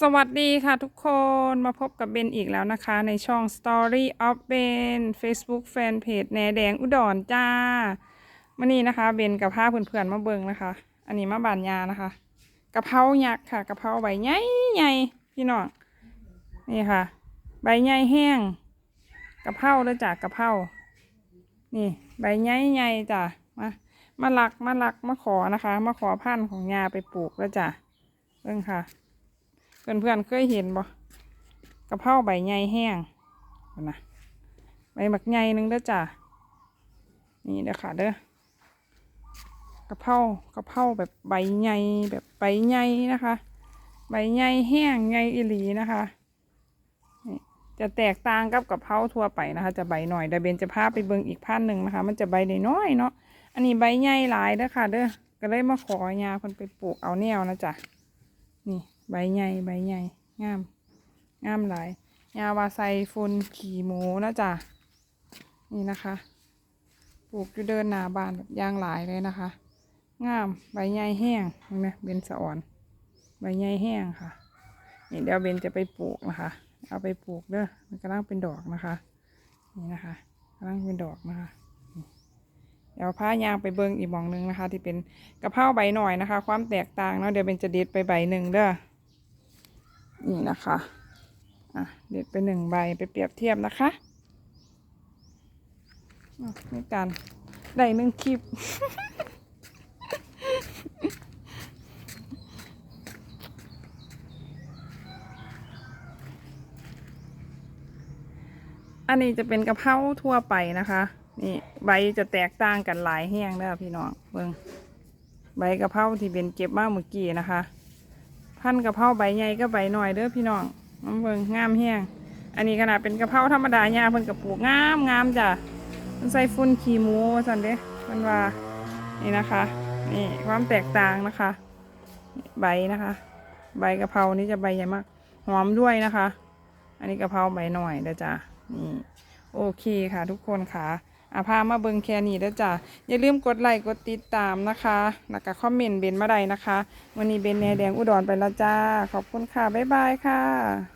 สวัสดีค่ะทุกคนมาพบกับเบนอีกแล้วนะคะ ในช่อง Story of Ben Facebook Fanpage แหนแดงอุดรจ้ามื่อนี้นะคะ เบนกับผ้าเพื่อนๆมาเบิงนะคะ อันนี้มาบานยานะคะกะเพรายักษ์ค่ะกะเพราใบใหญ่ใหญ่พี่น้องนี่ค่ะ ใบใหญ่แห้งกะเพราแล้วจ้ะกะเพรานี่ใบใหญ่ใหญ่จ้ะมามาลักมาลักมาขอนะคะ มาขอพันธุ์ของยาไปปลูกแล้วจ้ะเบิ่งค่ะ เพื่อนๆเคยเห็นบ่กระเพราใบใหญ่แห้งนะใบหมักใหญ่หนึงเด้อจ้ะนี่เด้อค่ะเด้อกระเพรากระเพราแบบใบใหญ่แบบใบใหญ่นะคะ ใบใหญ่แห้งใหญ่อีหลีนะคะจะแตกต่างกับกะเพราทั่วไปนะคะ จะใบหน่อยเดยวเบนจะพาไปเบิ่งอีกพันหนึ่งนะคะ มันจะใบน้อยเนาะอันนี้ใบใหญ่หลายเด้อค่ะ เด้อก็เลยมาขอยาคนไปปลูกเอาแนวนะจ๊ะนี่ ใบใหญ่ใบใหญ่งาม งามหลายยาวาไซฟุนขี่หมูนะจ๊ะนี่นะคะปลูกอยู่เดินหนาบานแบบยางหลายเลยนะคะ งามใบใหญ่แห้งเห็นไหมเบนสะอ่อนใบใหญ่แห้งค่ะนี่เดี๋ยวเบนจะไปปลูกนะคะ เอาไปปลูกเด้อมันกำลังเป็นดอกนะคะ นี่นะคะกำลังเป็นดอกนะคะเดี๋ยวพายางไปเบิ้งอีกมองหนึงนะคะ ที่เป็นกะเพราใบหน่อยนะคะ ความแตกต่างเนาะเดี๋ยวเบนจะเด็ดไปใบหนึ่งเด้อ นี่นะคะอะเด็ดไปหนึ่งใบไปเปรียบเทียบนะคะนี่กันได้หนึ่งคลิปอันนี้จะเป็นกะเพราทั่วไปนะคะ นี่ใบจะแตกต่างกันหลายแห้งเด้อพี่น้องเบิ่งใบกะเพราที่เป็นเก็บมากเมื่อกี้นะคะ พันกะเพราใบใหญ่ก็ใบหน่อยเด้อพี่น้องน้ำเบิงงามแห้งอันนี้ขนาดเป็นกะเพราธรรมดาเนี่ยเพิ่นกระปลูกงามงามจ้ะมันใส่ฟุ้นขี้หมูสันเด้เพิ่นว่านี่นะคะนี่ความแตกต่างนะคะ ใบนะคะ ใบกะเพรานี่จะใบใหญ่มากหอมด้วยนะคะ อันนี้กะเพราใบหน่อยเด้อจ้ะนี่โอเคค่ะทุกคนค่ะ อาพามาเบิงแค่นี้แล้วจ้ะอย่าลืมกดไลค์กดติดตามนะคะแล้วก็คอมเมนต์เบนมาได้นะคะ วันนี้เบนแหนแดงอุดรไปแล้วจ้า ขอบคุณค่ะ บ๊ายบายค่ะ